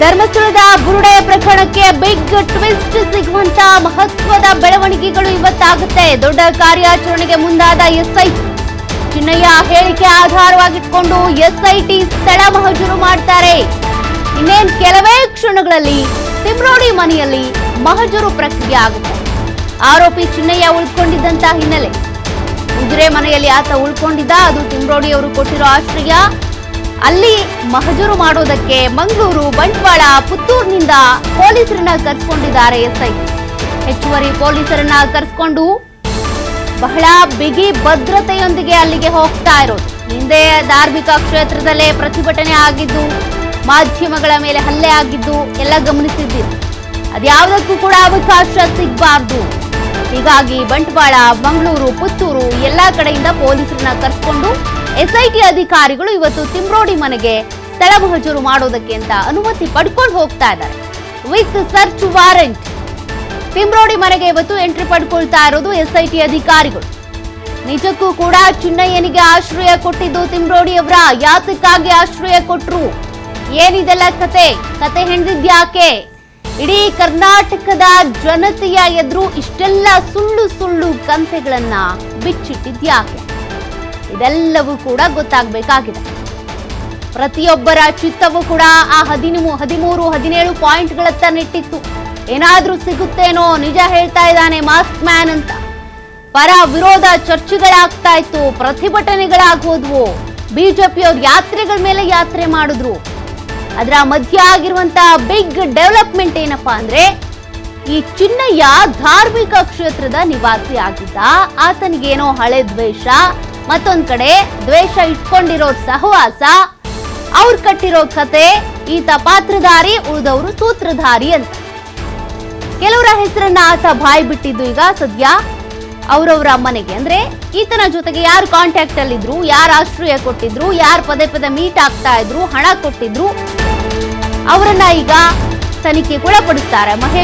ಧರ್ಮಸ್ಥಳದ ಬುರುಡೆ ಪ್ರಕರಣಕ್ಕೆ big twist ಸಿಗುವಂತ ಮಹತ್ವದ ಬೆಳವಣಿಗೆಗಳು ಇವತ್ತಾಗುತ್ತೆ. ದೊಡ್ಡ ಕಾರ್ಯಾಚರಣೆಗೆ ಮುಂದಾದ ಎಸ್ಐ. ಚಿನ್ನಯ್ಯ ಹೇಳಿಕೆ ಆಧಾರವಾಗಿಟ್ಕೊಂಡು ಎಸ್ಐಟಿ ಸ್ಥಳ ಮಹಜೂರು ಮಾಡ್ತಾರೆ. ಇನ್ನೇನ್ ಕೆಲವೇ ಕ್ಷಣಗಳಲ್ಲಿ ತಿಮ್ರೋಡಿ ಮನೆಯಲ್ಲಿ ಮಹಜೂರು ಪ್ರಕ್ರಿಯೆ ಆಗುತ್ತೆ. ಆರೋಪಿ ಚಿನ್ನಯ್ಯ ಉಳ್ಕೊಂಡಿದ್ದಂತ ಹಿನ್ನೆಲೆ. ಕುದುರೆ ಮನೆಯಲ್ಲಿ ಆತ ಉಳ್ಕೊಂಡಿದ್ದ, ಅದು ತಿಮ್ರೋಡಿ ಅವರು ಕೊಟ್ಟಿರೋ ಆಶ್ರಯ. ಅಲ್ಲಿ ಮಹಜೂರು ಮಾಡೋದಕ್ಕೆ ಮಂಗಳೂರು, ಬಂಟ್ವಾಳ, ಪುತ್ತೂರಿನಿಂದ ಪೊಲೀಸರನ್ನ ಕರೆಸ್ಕೊಂಡಿದ್ದಾರೆ ಎಸ್ಐ. ಹೆಚ್ಚುವರಿ ಪೊಲೀಸರನ್ನ ಕರೆಸ್ಕೊಂಡು ಬಹಳ ಬಿಗಿ ಭದ್ರತೆಯೊಂದಿಗೆ ಅಲ್ಲಿಗೆ ಹೋಗ್ತಾ ಇರೋದು. ಹಿಂದೆ ಧಾರ್ಮಿಕ ಕ್ಷೇತ್ರದಲ್ಲೇ ಪ್ರತಿಭಟನೆ ಆಗಿದ್ದು, ಮಾಧ್ಯಮಗಳ ಮೇಲೆ ಹಲ್ಲೆ ಆಗಿದ್ದು ಎಲ್ಲ ಗಮನಿಸಿದ್ದೀರಿ. ಅದ್ಯಾವುದಕ್ಕೂ ಕೂಡ ಅವಕಾಶ ಸಿಗಬಾರ್ದು. ಹೀಗಾಗಿ ಬಂಟ್ವಾಳ, ಮಂಗಳೂರು, ಪುತ್ತೂರು ಎಲ್ಲಾ ಕಡೆಯಿಂದ ಪೊಲೀಸರನ್ನ ಕರೆಸ್ಕೊಂಡು ಎಸ್ಐಟಿ ಅಧಿಕಾರಿಗಳು ಇವತ್ತು ತಿಮ್ರೋಡಿ ಮನೆಗೆ ಸ್ಥಳ ಮಹಜೂರು ಮಾಡೋದಕ್ಕೆ ಅಂತ ಅನುಮತಿ ಪಡ್ಕೊಂಡು ಹೋಗ್ತಾ ಇದ್ದಾರೆ. With search warrant. ತಿಮ್ರೋಡಿ ಮನೆಗೆ ಇವತ್ತು ಎಂಟ್ರಿ ಪಡ್ಕೊಳ್ತಾ ಇರೋದು ಎಸ್ಐಟಿ ಅಧಿಕಾರಿಗಳು. ನಿಜಕ್ಕೂ ಕೂಡ ಚಿನ್ನಯ್ಯನಿಗೆ ಆಶ್ರಯ ಕೊಟ್ಟಿದ್ದು ತಿಮ್ರೋಡಿ ಅವರ ಯಾತಕ್ಕಾಗಿ ಆಶ್ರಯ ಕೊಟ್ರು? ಏನಿದೆಲ್ಲ ಕತೆ? ಕತೆ ಹೆಣ್ದಿದ್ಯಾಕೆ ಇಡೀ ಕರ್ನಾಟಕದ ಜನತೆಯ ಎದುರು ಇಷ್ಟೆಲ್ಲ ಸುಳ್ಳು ಸುಳ್ಳು ಕಂತೆಗಳನ್ನ ಬಿಚ್ಚಿಟ್ಟಿದ್ಯಾಕೆ ಇದೆಲ್ಲವೂ ಕೂಡ ಗೊತ್ತಾಗಬೇಕಾಗಿದೆ. ಪ್ರತಿಯೊಬ್ಬರ ಚಿತ್ತವೂ ಕೂಡ ಆ ಹದಿಮೂ ಹದಿಮೂರು, ಹದಿನೇಳು ಪಾಯಿಂಟ್ಗಳತ್ತ ನೆಟ್ಟಿತ್ತು. ಏನಾದ್ರೂ ಸಿಗುತ್ತೇನೋ ನಿಜ ಹೇಳ್ತಾ ಇದ್ದಾನೆ ಮಾಸ್ಕ್ ಮ್ಯಾನ್ ಅಂತ. ಪರ ವಿರೋಧ ಚರ್ಚೆಗಳಾಗ್ತಾ ಇತ್ತು, ಪ್ರತಿಭಟನೆಗಳಾಗೋದ್ವು. ಬಿಜೆಪಿಯವ್ರು ಯಾತ್ರೆಗಳ ಮೇಲೆ ಯಾತ್ರೆ ಮಾಡಿದ್ರು. ಅದರ ಮಧ್ಯ ಆಗಿರುವಂತ ಬಿಗ್ ಡೆವಲಪ್ಮೆಂಟ್ ಏನಪ್ಪಾ ಅಂದ್ರೆ, ಈ ಚಿನ್ನಯ್ಯ ಧಾರ್ಮಿಕ ಕ್ಷೇತ್ರದ ನಿವಾಸಿ ಆಗಿದ್ದ. ಆತನಿಗೇನೋ ಹಳೆ ದ್ವೇಷ ಮತ್ತೊಂದ್ ಕಡೆ ದ್ವೇಷ ಇಟ್ಕೊಂಡಿರೋ ಸಹವಾಸ, ಅವ್ರು ಕಟ್ಟಿರೋ ಕತೆ, ಈತ ಪಾತ್ರಧಾರಿ, ಉಳಿದವರು ಸೂತ್ರಧಾರಿ ಅಂತ. ಕೆಲವರ ಹೆಸರನ್ನ ಆತ ಬಾಯಿ ಬಿಟ್ಟಿದ್ದು ಈಗ ಸದ್ಯ ಅವರವರ ಮನೆಗೆ. ಅಂದ್ರೆ ಈತನ ಜೊತೆಗೆ ಯಾರು ಕಾಂಟ್ಯಾಕ್ಟ್ ಅಲ್ಲಿದ್ರು, ಯಾರು ಆಶ್ರಯ ಕೊಟ್ಟಿದ್ರು, ಯಾರು ಪದೇ ಪದೇ ಮೀಟ್ ಆಗ್ತಾ ಇದ್ರು, ಹಣ ಕೊಟ್ಟಿದ್ರು, ಅವರನ್ನ ಈಗ ತನಿಖೆಗೊಳಪಡಿಸ್ತಾರೆ ಮಹೇಶ್